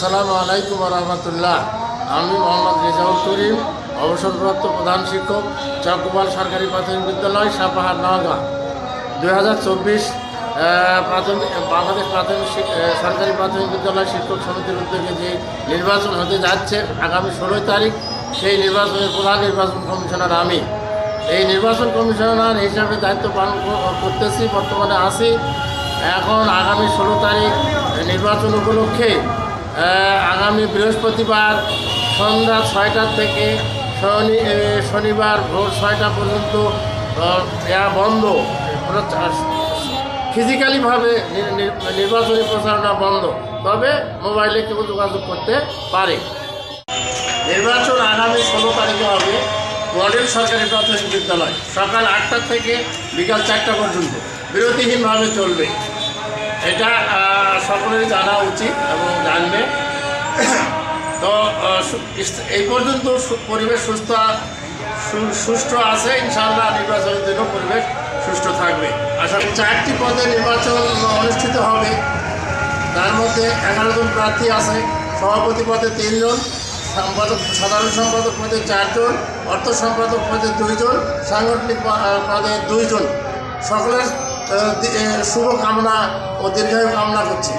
আসসালামু আলাইকুম রহমতুল্লাহ। আমি মোহাম্মদ রেজাউল করিম, অবসরপ্রাপ্ত প্রধান শিক্ষক চকবাল সরকারি প্রাথমিক বিদ্যালয়, সাপাহার নওগাঁ। দুই হাজার চব্বিশ প্রাথমিক, বাংলাদেশ প্রাথমিক সরকারি প্রাথমিক বিদ্যালয় শিক্ষক সমিতির উদ্যোগে যে নির্বাচন হতে যাচ্ছে আগামী ষোলোই তারিখ, সেই নির্বাচনের প্রধান নির্বাচন কমিশনার আমি। এই নির্বাচন কমিশনার হিসাবে দায়িত্ব পালন করতেছি, বর্তমানে আছি। এখন আগামী ষোলো তারিখ নির্বাচন উপলক্ষে আগামী বৃহস্পতিবার সন্ধ্যা ছয়টার থেকে শনি শনিবার ভোর ছয়টা পর্যন্ত বন্ধ। ফিজিক্যালিভাবে নির্বাচনী প্রচারণা বন্ধ। তবে মোবাইলে কেউ যোগাযোগ করতে পারে। নির্বাচন আগামী ষোলো তারিখে হবে। মডেল সরকারি প্রাথমিক বিদ্যালয়। সকাল আটটা থেকে বিকাল চারটা পর্যন্ত। বিরতিহীনভাবে চলবে। এটা আহ, সকলেরই জানা উচিত এবং জানবে। তো এই পর্যন্ত পরিবেশ সুস্থ সুষ্ঠু আছে ইনশাআল্লাহ নির্বাচনের জন্য পরিবেশ সুষ্ঠু থাকবে। আশা করি চারটি পদে নির্বাচন অনুষ্ঠিত হবে। তার মধ্যে এগারো জন প্রার্থী আছে সভাপতি পদে তিনজন সম্পাদক সাধারণ সম্পাদক পদে চারজন অর্থ সম্পাদক পদে দুইজন সাংগঠনিক পদে দুইজন সকলের শুভ কামনা ও দীর্ঘায়ু কামনা করছি।